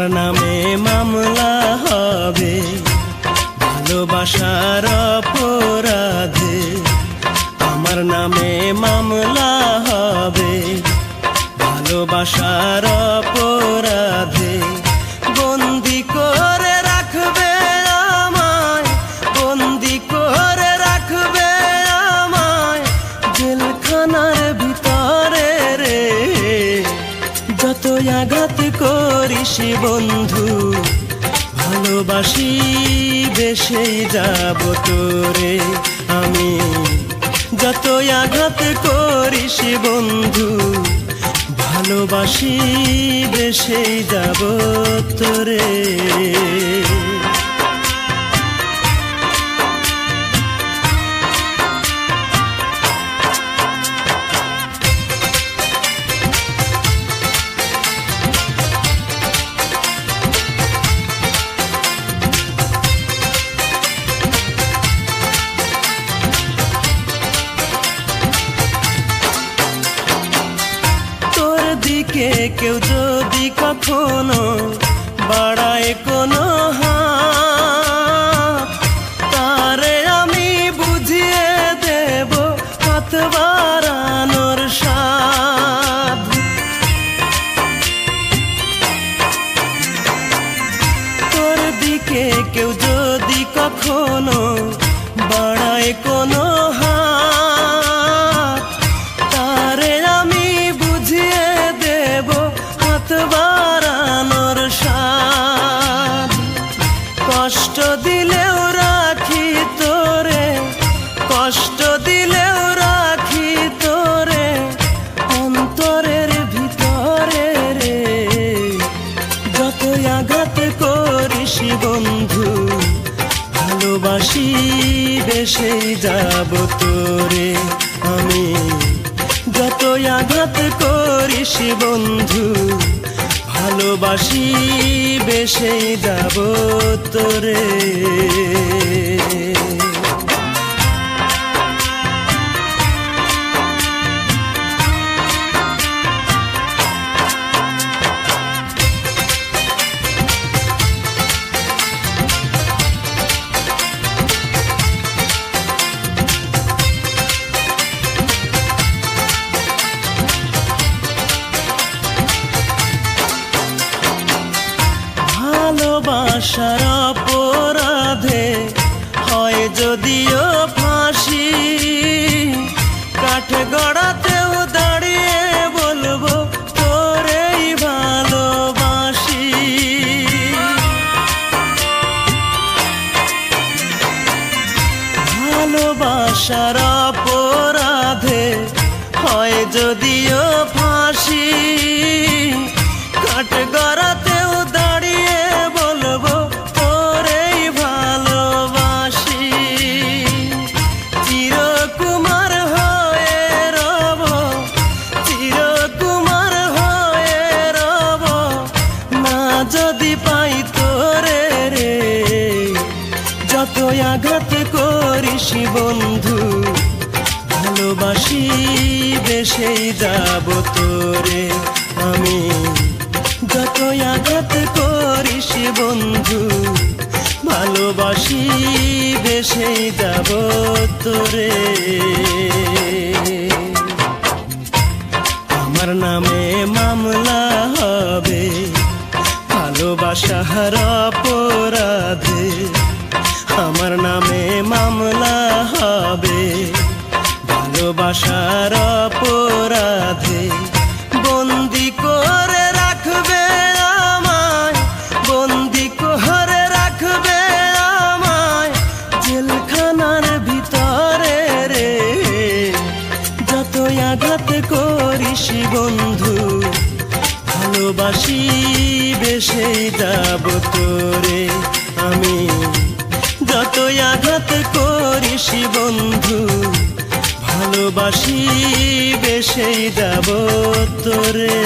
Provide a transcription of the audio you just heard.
তোমার নামে মামলা হবে। ভালোবাসার অপরাধে আমার নামে মামলা হবে। ভালোবাসার অপরাধে বন্দি করে রাখবে আমায়। বন্দি করে রাখবে আমায়। জেলখানার ভিতরে রে যত আঘাতে করিস বন্ধু, ভালোবাসি বেশেই যাব তোরে। আমি যত আঘাত করিস বন্ধু, ভালোবাসি বেশেই যাব তোর। কেউ যদি কখনো বাড়ায় কোনো তারে আমি বুঝিয়ে দেব হাত বাড়ানোর সাধ তোর দিকে কেউ যদি কখনো বাড়ায় কোনো দিলেও রাখি তোরে, অন্তরের ভিতরে রে। যতই আঘাত করিস বন্ধু, ভালোবাসি বেশে যাব তোরে আমি। যতই আঘাত করিস বন্ধু, ভালোবাসি বেশে যাব তোরে। ভালোবাসার অপরাধে হয় যদিও ফাঁসি। কাঠ গড়াতেও দাঁড়িয়ে বলব, তোরেই ভালোবাসি। ভালোবাসার অপরাধে হয় যদিও ফাঁসি। যদি পাই তোরে রে যত আঘাত করিস বন্ধু, ভালোবাসি বেশেই যাব তোরে। আমি যত আঘাত করিস বন্ধু, ভালোবাসি বেশেই যাব তোরে। আমার নামে মামলা ভালোবাসার অপরাধে, আমার নামে মামলা হবে। ভালোবাসার অপরাধে বন্দি করে রাখবে আমায়, বন্দি করে রাখবে আমায়। জেলখানার ভিতরে রে, যতই আঘাত করিস বন্ধু, ভালোবাসি যাব তোরে আমি। যতই আঘাত করি বন্ধু ভালোবাসি বেশেই যাব তোরে।